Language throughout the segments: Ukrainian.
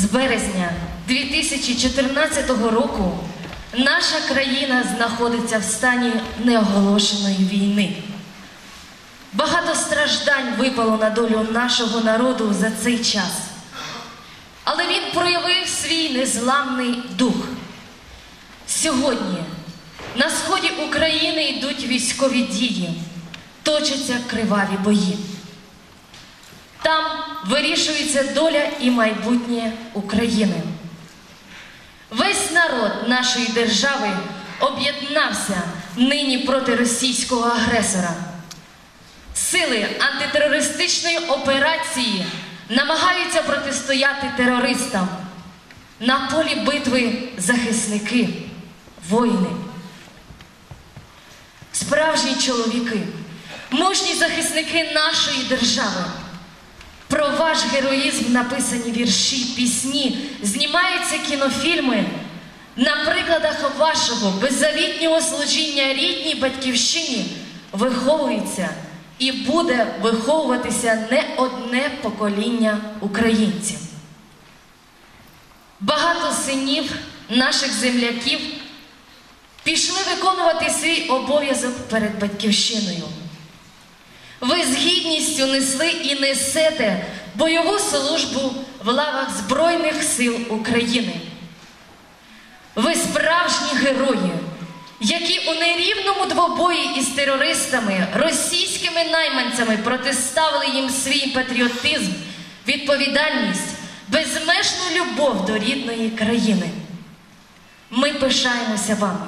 З березня 2014 року наша країна знаходиться в стані неоголошеної війни. Багато страждань випало на долю нашого народу за цей час. Але він проявив свій незламний дух. Сьогодні на сході України йдуть військові дії, точаться криваві бої. Там вирішується доля і майбутнє України. Весь народ нашої держави об'єднався нині проти російського агресора. Сили антитерористичної операції намагаються протистояти терористам. На полі битви захисники, воїни. Справжні чоловіки, мужні захисники нашої держави. Про ваш героїзм написані вірші, пісні, знімаються кінофільми. На прикладах вашого беззавітнього служіння рідній батьківщині виховується і буде виховуватися не одне покоління українців. Багато синів наших земляків пішли виконувати свій обов'язок перед батьківщиною. Ви з гідністю несли і несете бойову службу в лавах Збройних сил України. Ви справжні герої, які у нерівному двобої із терористами, російськими найманцями протиставили їм свій патріотизм, відповідальність, безмежну любов до рідної країни. Ми пишаємося вами,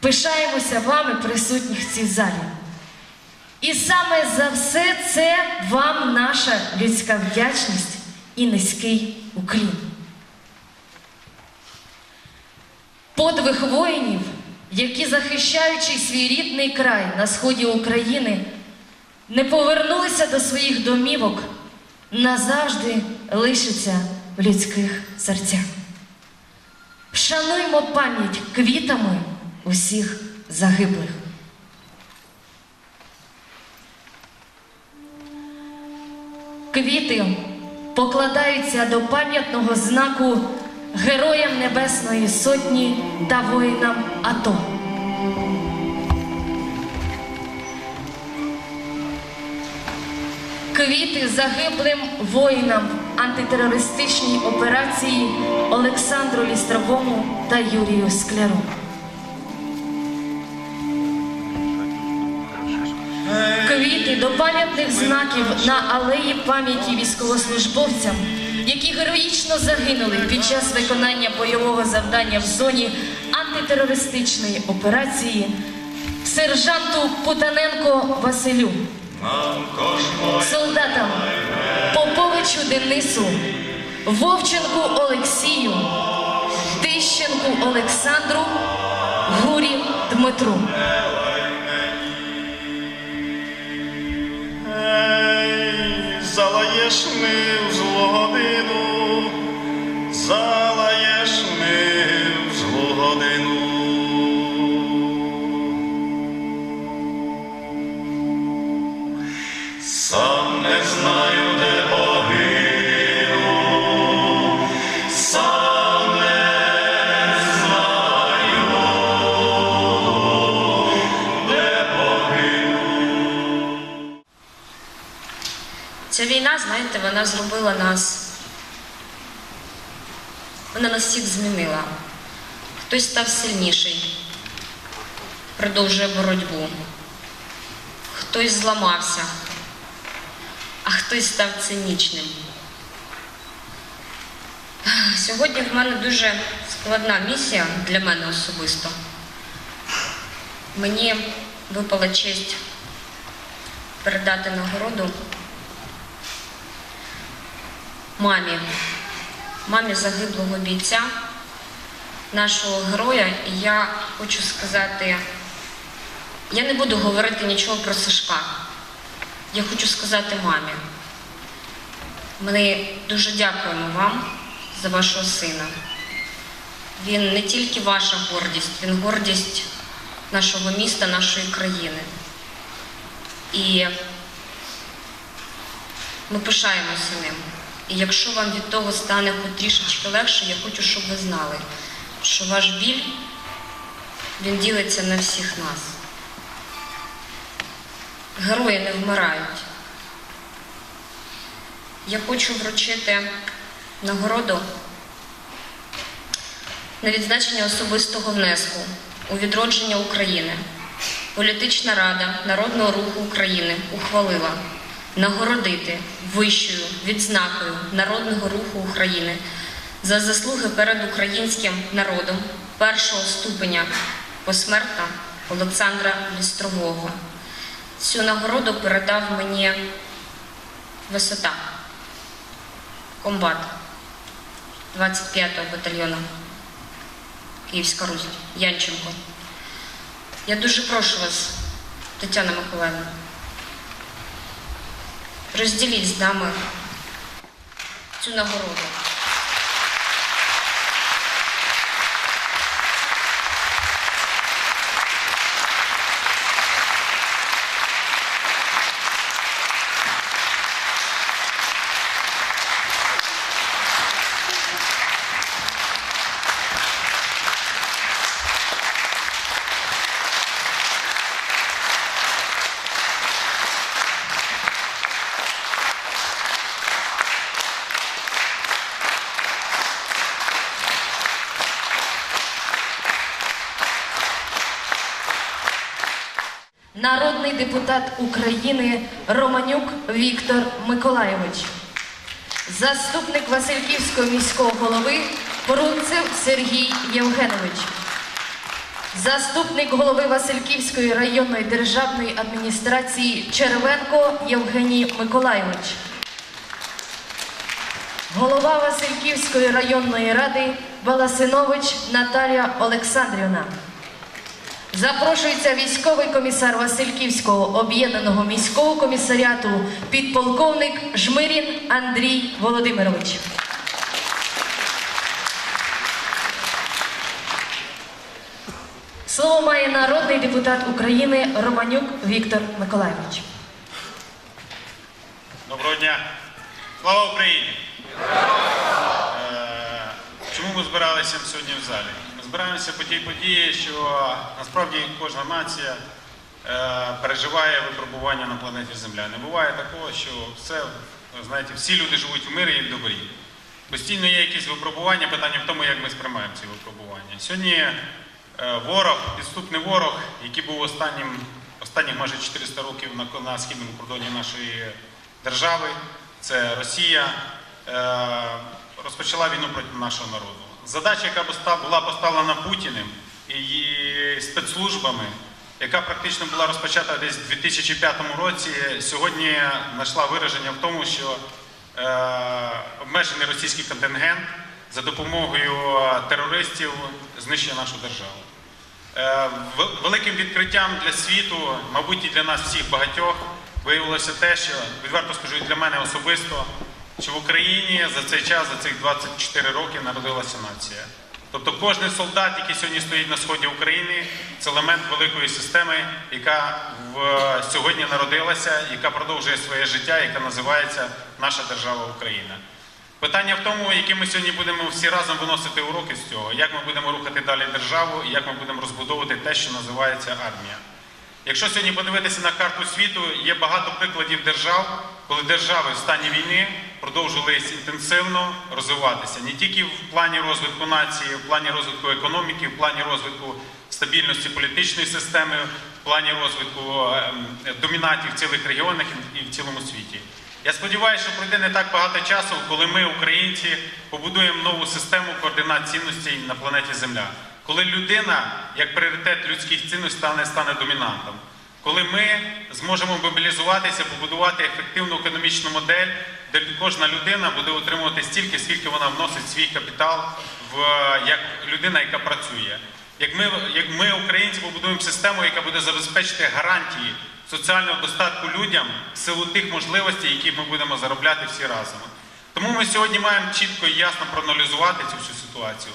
пишаємося вами, присутніх в цій залі. І саме за все це вам наша людська вдячність і низький уклін. Подвиг воїнів, які, захищаючи свій рідний край на сході України, не повернулися до своїх домівок, назавжди лишиться в людських серцях. Вшануймо пам'ять квітами усіх загиблих. Квіти покладаються до пам'ятного знаку Героям Небесної Сотні та воїнам АТО. Квіти загиблим воїнам антитерористичній операції Олександру Лістровому та Юрію Скляру. Квіти до пам'ятних знаків на алеї пам'яті військовослужбовцям, які героїчно загинули під час виконання бойового завдання в зоні антитерористичної операції сержанту Путаненко Василю, солдатам Поповичу Денису, Вовченку Олексію, Тищенку Олександру, Гурі Дмитру. Залаєш ми вона зробила нас. Вона нас всіх змінила. Хтось став сильніший, продовжує боротьбу. Хтось зламався, а хтось став цинічним. Сьогодні в мене дуже складна місія для мене особисто. Мені випала честь передати нагороду мамі, мамі загиблого бійця, нашого героя. І я хочу сказати, я не буду говорити нічого про Сашка. Я хочу сказати мамі. Ми дуже дякуємо вам за вашого сина. Він не тільки ваша гордість, він гордість нашого міста, нашої країни. І ми пишаємося ним. І якщо вам від того стане хоч трішечки легше, я хочу, щоб ви знали, що ваш біль він ділиться на всіх нас. Герої не вмирають. Я хочу вручити нагороду на відзначення особистого внеску у відродження України. Політична рада Народного руху України ухвалила нагородити вищою відзнакою Народного руху України за заслуги перед українським народом першого ступеня посмертно Олександра Лістрового. Цю нагороду передав мені висота, комбат 25-го батальйону Київська Русь Янченко. Я дуже прошу вас, Тетяна Миколаївна, розділіть з нами цю нагороду. Народний депутат України Романюк Віктор Миколайович. Заступник Васильківського міського голови Порунцев Сергій Євгенович. Заступник голови Васильківської районної державної адміністрації Червенко Євгеній Миколайович. Голова Васильківської районної ради Баласинович Наталія Олександрівна. Запрошується військовий комісар Васильківського об'єднаного міського комісаріату підполковник Жмирін Андрій Володимирович. Слово має народний депутат України Романюк Віктор Миколайович. Доброго дня. Слава Україні! Е, Чому ми збиралися сьогодні в залі? Збираємося по тій події, що насправді кожна нація е, переживає випробування на планеті Земля. Не буває такого, що все, знаєте, всі люди живуть в мирі і в добрі. Постійно є якісь випробування, питання в тому, як ми сприймаємо ці випробування. Сьогодні е, ворог, підступний ворог, який був останнім, останніх майже 400 років на, на східному кордоні нашої держави, це Росія, е, розпочала війну проти нашого народу. Задача, яка була поставлена Путіним і спецслужбами, яка практично була розпочата десь у 2005 році, сьогодні знайшла вираження в тому, що е, обмежений російський контингент за допомогою терористів знищує нашу державу. Е, Великим відкриттям для світу, мабуть, і для нас всіх багатьох, виявилося те, що відверто скажу і для мене особисто, що в Україні за цей час, за цих 24 роки народилася нація. Тобто кожен солдат, який сьогодні стоїть на сході України, це елемент великої системи, яка в, сьогодні народилася, яка продовжує своє життя, яка називається наша держава Україна. Питання в тому, які ми сьогодні будемо всі разом виносити уроки з цього, як ми будемо рухати далі державу і як ми будемо розбудовувати те, що називається армія. Якщо сьогодні подивитися на карту світу, є багато прикладів держав, коли держави в стані війни продовжували інтенсивно розвиватися не тільки в плані розвитку нації, в плані розвитку економіки, в плані розвитку стабільності політичної системи, в плані розвитку ем, домінатів в цілих регіонах і в цілому світі. Я сподіваюся, що пройде не так багато часу, коли ми, українці, побудуємо нову систему координат цінностей на планеті Земля. Коли людина, як пріоритет людських цінностей, стане, стане домінантом. Коли ми зможемо мобілізуватися, побудувати ефективну економічну модель, де кожна людина буде отримувати стільки, скільки вона вносить свій капітал в як людина, яка працює. Як ми, як ми, українці, побудуємо систему, яка буде забезпечити гарантії соціального достатку людям в силу тих можливостей, які ми будемо заробляти всі разом. Тому ми сьогодні маємо чітко і ясно проаналізувати цю всю ситуацію,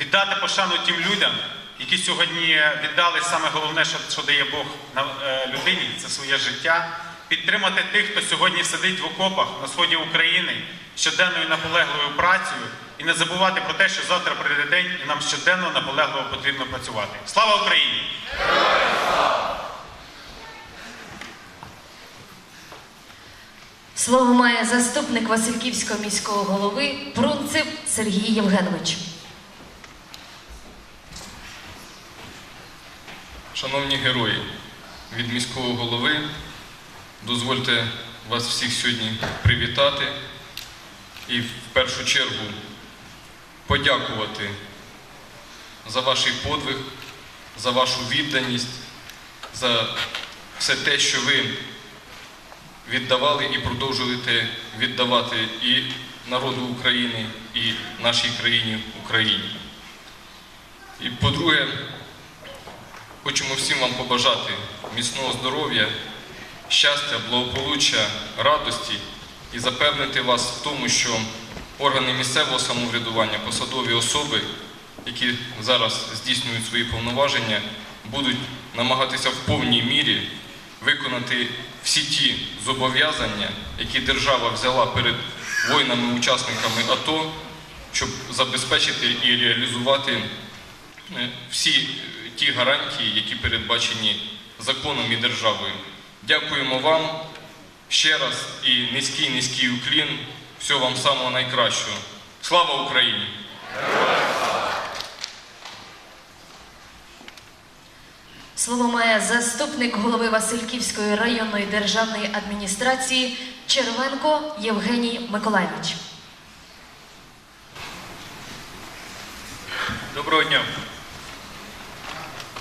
віддати пошану тим людям, які сьогодні віддали саме головне, що, дає Бог е, людині, це своє життя, підтримати тих, хто сьогодні сидить в окопах на сході України щоденною наполегливою працею і не забувати про те, що завтра прийде день і нам щоденно наполегливо потрібно працювати. Слава Україні! Слово має заступник Васильківського міського голови Брунцев Сергій Євгенович. Шановні герої, від міського голови дозвольте вас всіх сьогодні привітати і в першу чергу подякувати за ваш подвиг, за вашу відданість, за все те, що ви віддавали і продовжуєте віддавати і народу України, і нашій країні Україні. І по-друге, Хочемо всім вам побажати міцного здоров'я, щастя, благополуччя, радості і запевнити вас в тому, що органи місцевого самоврядування, посадові особи, які зараз здійснюють свої повноваження, будуть намагатися в повній мірі виконати всі ті зобов'язання, які держава взяла перед воїнами-учасниками АТО, щоб забезпечити і реалізувати е, всі ті гарантії, які передбачені законом і державою. Дякуємо вам ще раз і низький низький уклін. Всього вам самого найкращого. Слава Україні! Слово має заступник голови Васильківської районної державної адміністрації Червенко Євгеній Миколайович. Доброго дня.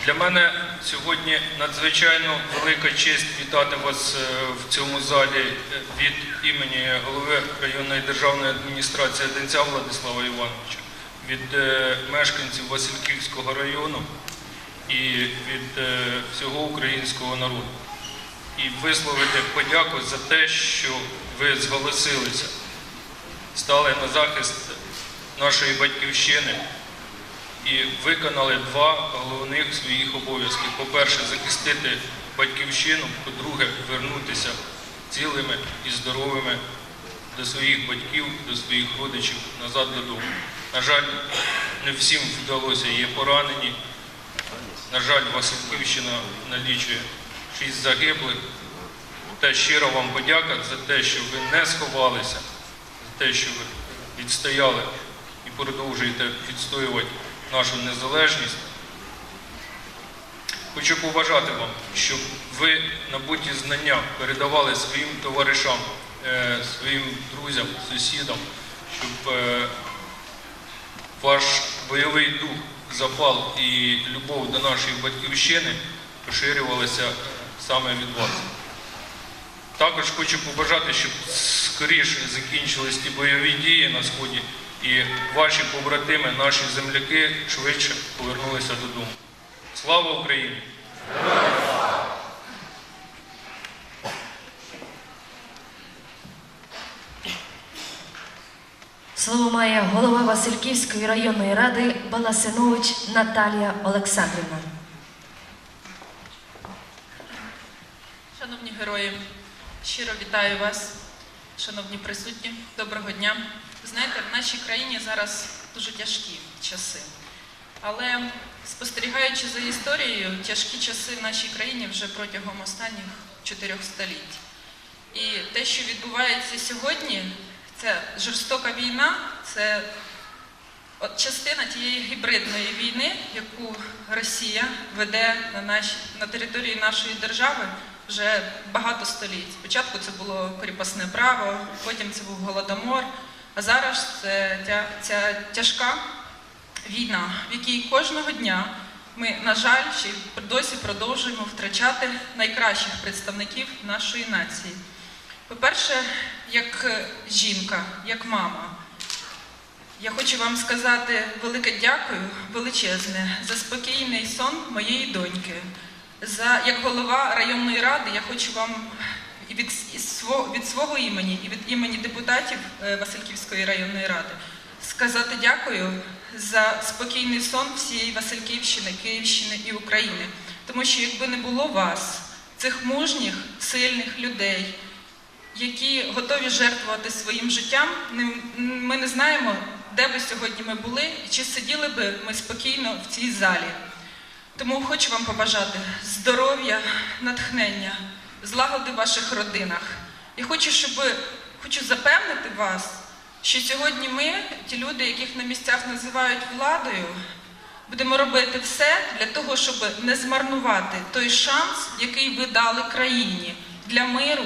Для мене сьогодні надзвичайно велика честь вітати вас е, в цьому залі е, від імені голови районної державної адміністрації Денця Владислава Івановича, від е, мешканців Васильківського району і від всього українського народу. І висловити подяку за те, що ви зголосилися, стали на захист нашої батьківщини і виконали два головних своїх обов'язки. По-перше, захистити батьківщину, по-друге, вернутися цілими і здоровими до своїх батьків, до своїх родичів назад додому. На жаль, не всім вдалося, є поранені. На жаль, Васильківщина налічує шість загиблих. Та щиро вам подяка за те, що ви не сховалися, за те, що ви відстояли і продовжуєте відстоювати нашу незалежність. Хочу побажати вам, щоб ви набуті знання передавали своїм товаришам, е, своїм друзям, сусідам, щоб е, ваш бойовий дух, запал і любов до нашої батьківщини поширювалися саме від вас. Також хочу побажати, щоб скоріше закінчились ті бойові дії на сході, і ваші побратими, наші земляки швидше повернулися додому. Слава Україні! Слово має голова Васильківської районної ради Баласинович Наталія Олександрівна. Шановні герої, щиро вітаю вас, шановні присутні. Доброго дня. Знаєте, в нашій країні зараз дуже тяжкі часи. Але спостерігаючи за історією, тяжкі часи в нашій країні вже протягом останніх чотирьох століть. І те, що відбувається сьогодні, це жорстока війна, це частина тієї гібридної війни, яку Росія веде на, нашій, на території нашої держави вже багато століть. Спочатку це було кріпосне право, потім це був голодомор, а зараз це ця, ця тяжка війна, в якій кожного дня ми, на жаль, ще досі продовжуємо втрачати найкращих представників нашої нації. По-перше, як е, жінка, як мама. Я хочу вам сказати велике дякую, величезне, за спокійний сон моєї доньки. За, як голова районної ради, я хочу вам і від, від свого імені, і від імені депутатів е, Васильківської районної ради сказати дякую за спокійний сон всієї Васильківщини, Київщини і України. Тому що якби не було вас, цих мужніх, сильних людей, які готові жертвувати своїм життям. Ми не знаємо, де би сьогодні ми були і чи сиділи би ми спокійно в цій залі. Тому хочу вам побажати здоров'я, натхнення, злагоди в ваших родинах. І хочу, щоб хочу запевнити вас, що сьогодні ми, ті люди, яких на місцях називають владою, будемо робити все для того, щоб не змарнувати той шанс, який ви дали країні для миру.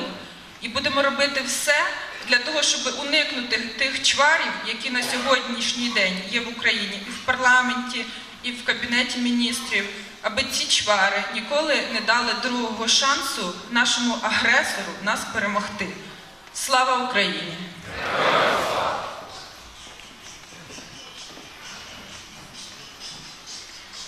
І будемо робити все для того, щоб уникнути тих чварів, які на сьогоднішній день є в Україні і в парламенті, і в кабінеті міністрів, аби ці чвари ніколи не дали другого шансу нашому агресору нас перемогти. Слава Україні!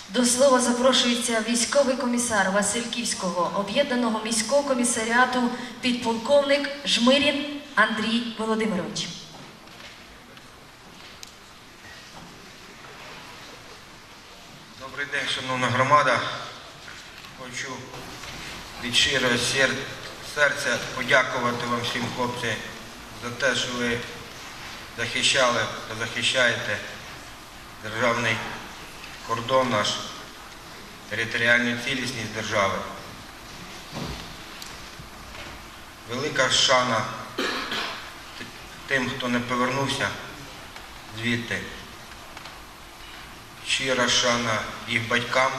До слова запрошується військовий комісар Васильківського об'єднаного міського комісаріату підполковник Жмирін Андрій Володимирович. Добрий день, шановна громада. Хочу від щирого серця подякувати вам всім, хлопці, за те, що ви захищали та захищаєте державний кордон наш, територіальну цілісність держави. Велика шана тим, хто не повернувся звідти щира шана їх батькам.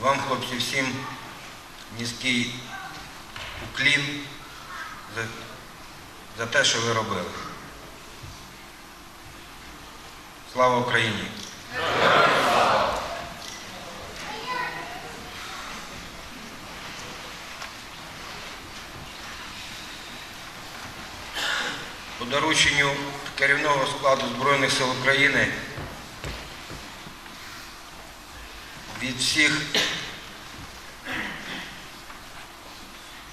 Вам, хлопці, всім низький уклін за, за те, що ви робили. Слава Україні! По дорученню керівного складу Збройних сил України від всіх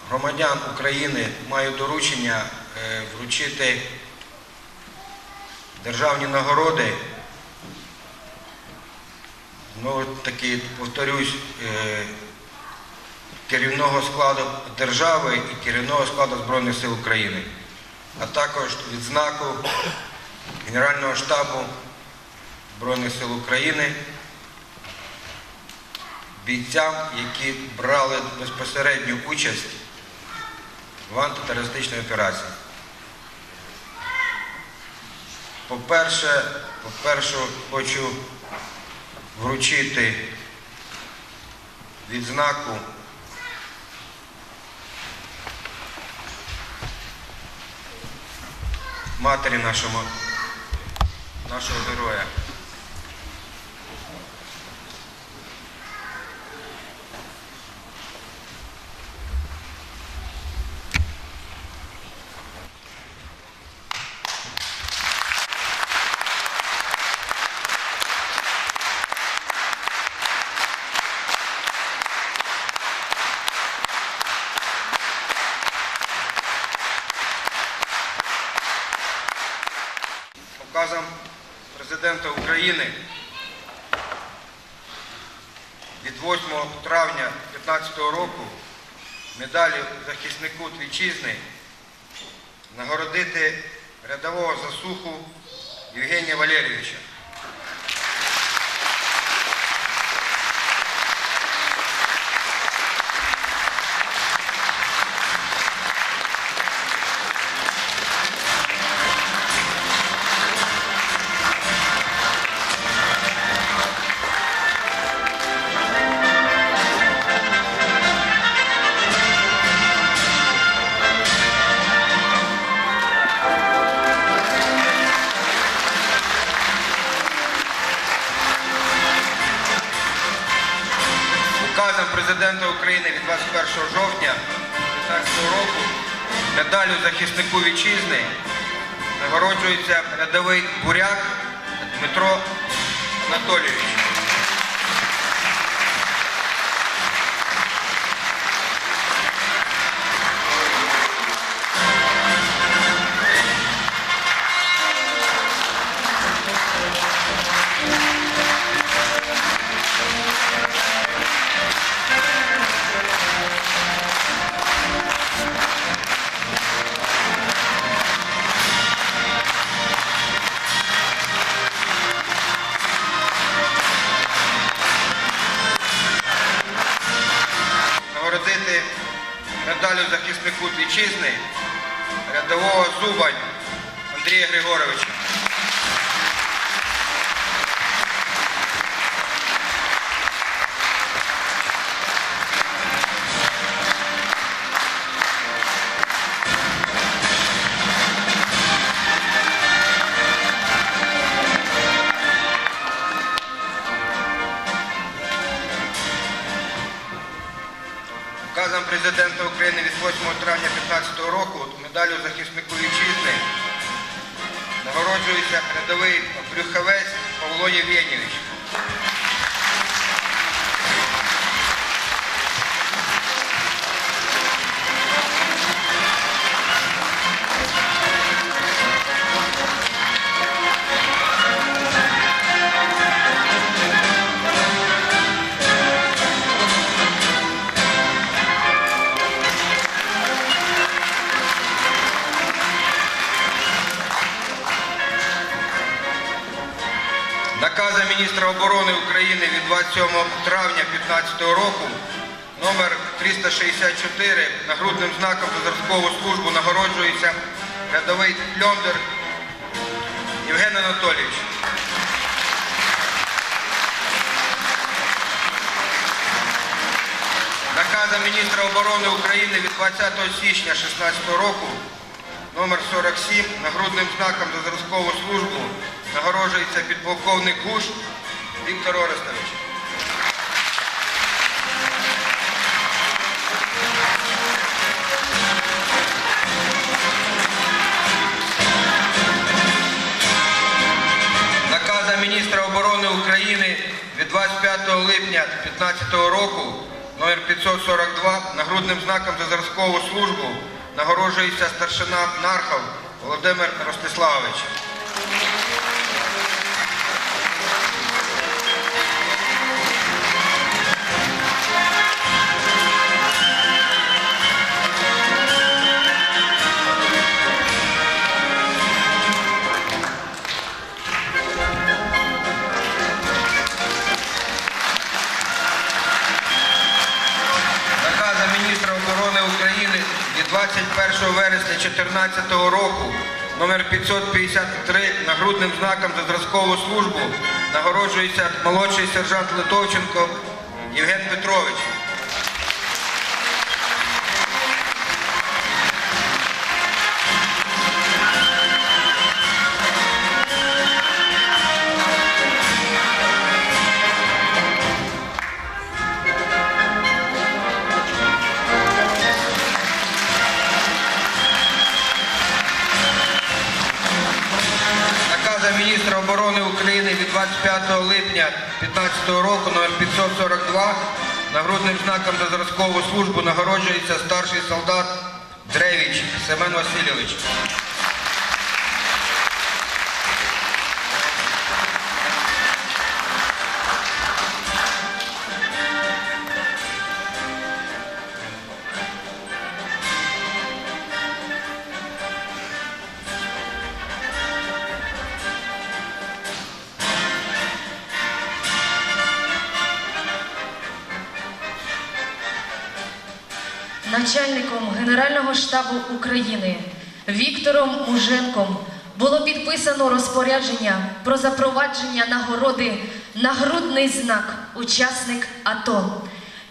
громадян України маю доручення е, вручити державні нагороди. Знову таки повторюсь, е, керівного складу держави і керівного складу Збройних сил України а також відзнаку Генерального штабу Збройних сил України бійцям, які брали безпосередню участь в антитерористичній операції. По-перше, по-перше, хочу вручити відзнаку матері нашому, нашого героя. Указом президента України від 8 травня 2015 року медалі захиснику Твічизни нагородити рядового засуху Євгенія Валерійовича. Президента України від 21 жовтня 2015 року медалю захиснику вітчизни нагороджується рядовий буряк Дмитро Анатолійович. Медаллю захиснику вітчизни рядового Зубань Андрія Григоровича. України від 8 травня 2015 року медаллю захиснику вітчизни нагороджується рядовий брюховець Павло Євгенійович. Оборони України від 27 травня 2015 року номер 364 нагрудним знаком за зразкову службу нагороджується рядовий Льондер Євген Анатолійович. Наказом міністра оборони України від 20 січня 2016 року номер 47 нагрудним знаком за зразкову службу нагороджується підполковник Гуш Віктор Орестович. Наказом міністра оборони України від 25 липня 2015 року номер 542 нагрудним знаком за зразкову службу нагороджується старшина Нархов Володимир Ростиславович. 21 вересня 2014 року номер 553 нагрудним знаком за зразкову службу нагороджується молодший сержант Литовченко Євген Петрович. 2015 року номер 542 нагрудним знаком за зразкову службу нагороджується старший солдат Древіч Семен Васильович. Начальником Генерального штабу України Віктором Муженком було підписано розпорядження про запровадження нагороди Нагрудний знак Учасник АТО.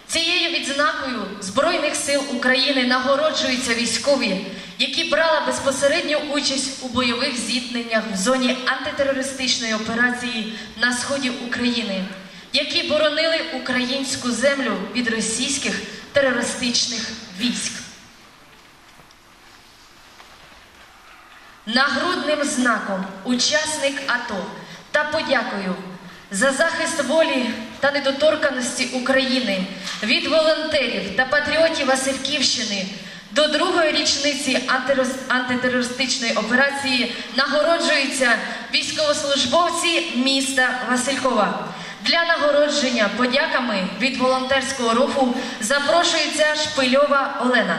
Цією відзнакою Збройних сил України нагороджуються військові, які брали безпосередню участь у бойових зіткненнях в зоні антитерористичної операції на сході України, які боронили українську землю від російських терористичних військ. Нагрудним знаком учасник АТО та подякою за захист волі та недоторканості України від волонтерів та патріотів Васильківщини до другої річниці антитерористичної операції нагороджуються військовослужбовці міста Василькова. Для нагородження подяками від волонтерського руху запрошується Шпильова Олена.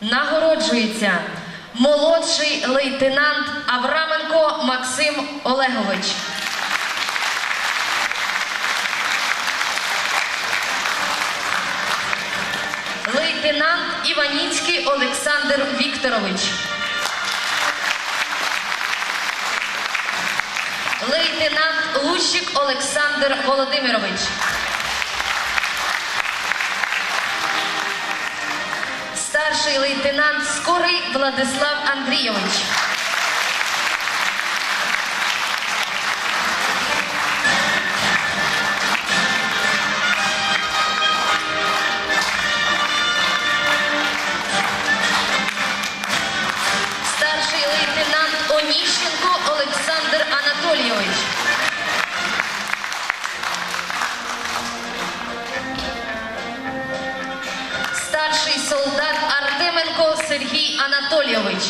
Нагороджується молодший лейтенант Авраменко Максим Олегович. Лейтенант Іваніцький Олександр Вікторович. Лейтенант Лущик Олександр Володимирович. Старший лейтенант Скорий Владислав Андрійович. Сергій Анатолійович.